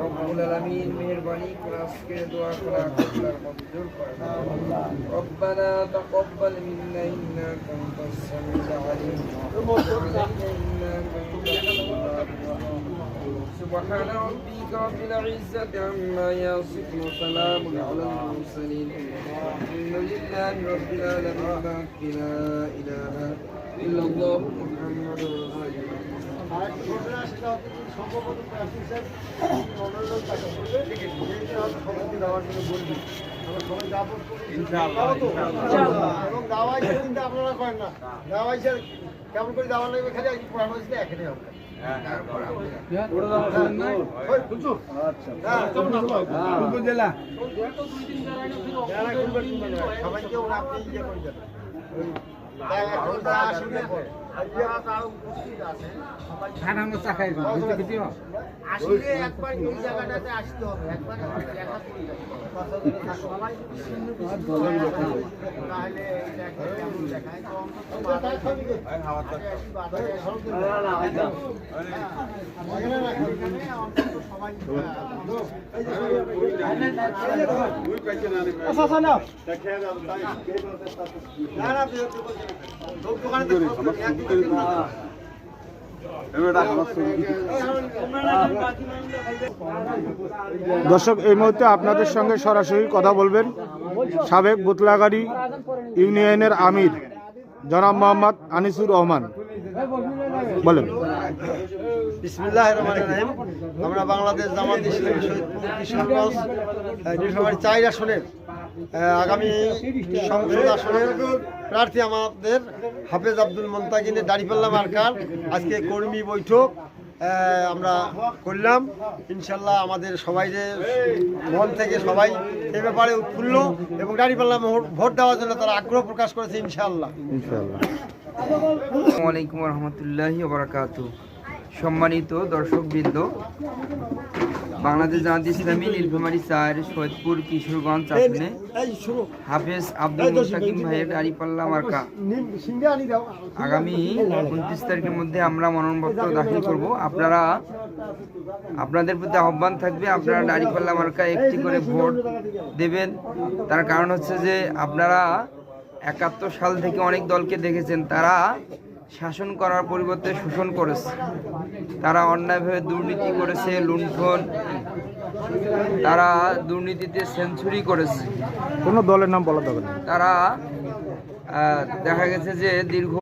রব্বুল আলামিন মেহেরবানি করে আজকে দোয়া করা কবুলার মঞ্জুর করে রব্বানা তাকাব্বাল মিন্না ইন্নাকা আনতাস সামিউল আলিম ওয়া আলাইনা ইন্নাকা আনতাত سبحان ربك رب العزة عما يصفون وسلام على المرسلين. الحمد لله رب العالمين. لا إله إلا الله محمد رسول الله. কেমন করে দাওয়া লাগবে খালি আজকে পড়ানো হয়েছিল এখানে হবে? হ্যাঁ, জেলা। সবাইকে ওরা আপনি ইয়ে করে আসলে একবার এই জায়গাটাতে আসতে হবে একবার দেখা করে, তাহলে দর্শক এই মুহূর্তে আপনাদের সঙ্গে সরাসরি কথা বলবেন। সাবেক বুতলাগাড়ি ইউনিয়নের আমির জনাব মোহাম্মদ আনিসুর রহমান। বলেন। আমরা বাংলাদেশ জামাত ইসলামী আহ, নীলফামারী চার আসনের আগামী সংসদ আসনের প্রার্থী আমাদের হাফেজ আব্দুল মন্তাকিনের দাঁড়িপাল্লা মার্কার আজকে কর্মী বৈঠক। আমরা করলাম। ইনশাল্লাহ আমাদের সবাই যে মন থেকে সবাই এ ব্যাপারে উৎফুল্ল এবং দাঁড়িপাল্লা ভোট দেওয়ার জন্য তারা আগ্রহ প্রকাশ করেছে, ইনশাল্লাহ। ইনশাল্লাহ। আসসালামু আলাইকুম রহমতুল্লাহি বারাকাত সম্মানিত দর্শকবৃন্দ বাংলাদেশ জামাত ইসলামী নীলফামারী চার সৈয়দপুর কিশোরগঞ্জ আসনে হাফেজ আব্দুল মুস্তাকিম ভাইয়ের দাঁড়িপাল্লা মার্কা। আগামী উনত্রিশ তারিখের মধ্যে আমরা মনোনয়নপত্র দাখিল করব। আপনারা আপনাদের প্রতি আহ্বান থাকবে আপনারা দাঁড়িপাল্লা মার্কা একটি করে ভোট দেবেন। তার কারণ হচ্ছে যে আপনারা একাত্তর সাল থেকে অনেক দলকে দেখেছেন তারা শাসন করার পরিবর্তে শোষণ করেছে। তারা অন্যায়ভাবে দুর্নীতি করেছে লুণ্ঠন তারা দুর্নীতিতে সেঞ্চুরি করেছে। কোনো দলের নাম বলা যাবে না। তারা আহ, দেখা গেছে যে দীর্ঘ